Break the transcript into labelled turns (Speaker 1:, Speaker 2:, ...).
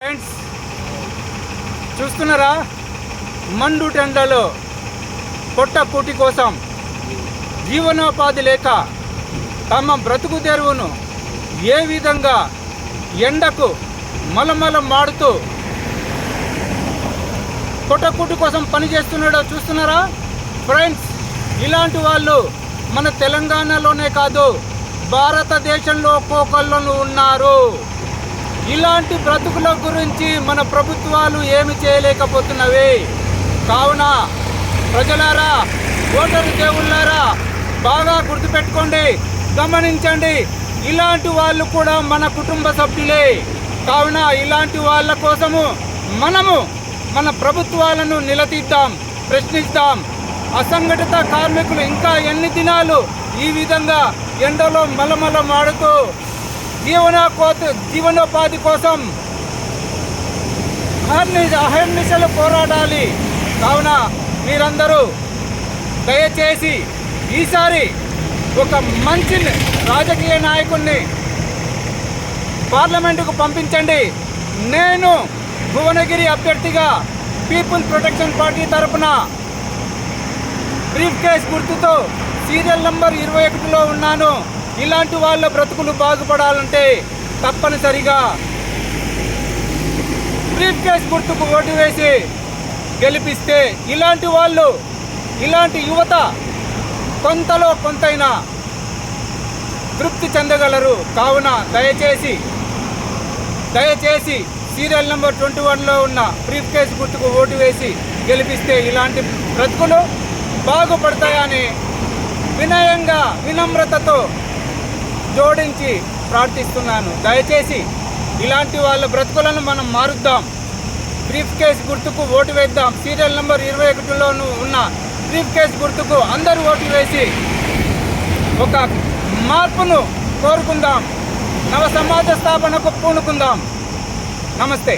Speaker 1: Friends చూస్తున్నారా? మండు టెండలో పొట్ట పూటి కోసం జీవనోపాధి లేక తమ బ్రతుకు తెరువును ఏ విధంగా ఎండకు మలమలం మాడుతూ పొట్టకూటి కోసం పనిచేస్తున్నాడో చూస్తున్నారా? ఫ్రెండ్స్ ఇలాంటి వాళ్ళు మన తెలంగాణలోనే కాదు భారతదేశంలో ఒక్కొక్కళ్ళు ఉన్నారు. ఇలాంటి బ్రతుకుల గురించి మన ప్రభుత్వాలు ఏమి చేయలేకపోతున్నవి. కావున ప్రజలారా ఓటరు దేవుళ్ళారా బాగా గుర్తుపెట్టుకోండి గమనించండి. ఇలాంటి వాళ్ళు కూడా మన కుటుంబ సభ్యులే. కావున ఇలాంటి వాళ్ళ కోసము మనము మన ప్రభుత్వాలను నిలదీద్దాం ప్రశ్నిద్దాం. అసంఘటిత కార్మికులు ఇంకా ఎన్ని దినాలు ఈ విధంగా ఎండలో మలమల మాడుతూ జీవనోపాధి జీవనోపాధి కోసం అహర్ని అహర్నిశలు పోరాడాలి. కావున మీరందరూ దయచేసి ఈసారి ఒక మంచి రాజకీయ నాయకుడిని పార్లమెంటుకు పంపించండి. నేను భువనగిరి అభ్యర్థిగా పీపుల్ ప్రొటెక్షన్ పార్టీ తరపున బ్రీఫ్ కేస్ గుర్తుతో సీరియల్ నంబర్ ఇరవై ఒకటిలో ఉన్నాను. ఇలాంటి వాళ్ళ బ్రతుకులు బాగుపడాలంటే తప్పనిసరిగా బ్రీఫ్ కేస్ గుర్తుకు ఓటు వేసి గెలిపిస్తే ఇలాంటి వాళ్ళు ఇలాంటి యువత కొంతలో కొంతైనా తృప్తి చెందగలరు. కావున దయచేసి దయచేసి సీరియల్ నెంబర్ ట్వంటీ వన్లో ఉన్న బ్రీఫ్ కేస్ గుర్తుకు ఓటు వేసి గెలిపిస్తే ఇలాంటి బ్రతుకులు బాగుపడతాయని వినయంగా వినమ్రతతో జోడించి ప్రార్థిస్తున్నాను. దయచేసి ఇలాంటి వాళ్ళ బ్రతుకులను మనం మారుద్దాం. బ్రీఫ్ కేస్ గుర్తుకు ఓటు వేద్దాం. సీరియల్ నెంబర్ ఇరవై ఒకటిలోను ఉన్న బ్రీఫ్ కేస్ గుర్తుకు అందరూ ఓటు వేసి ఒక మార్పును కోరుకుందాం. నవ సమాజ స్థాపనకు పూనుకుందాం. నమస్తే.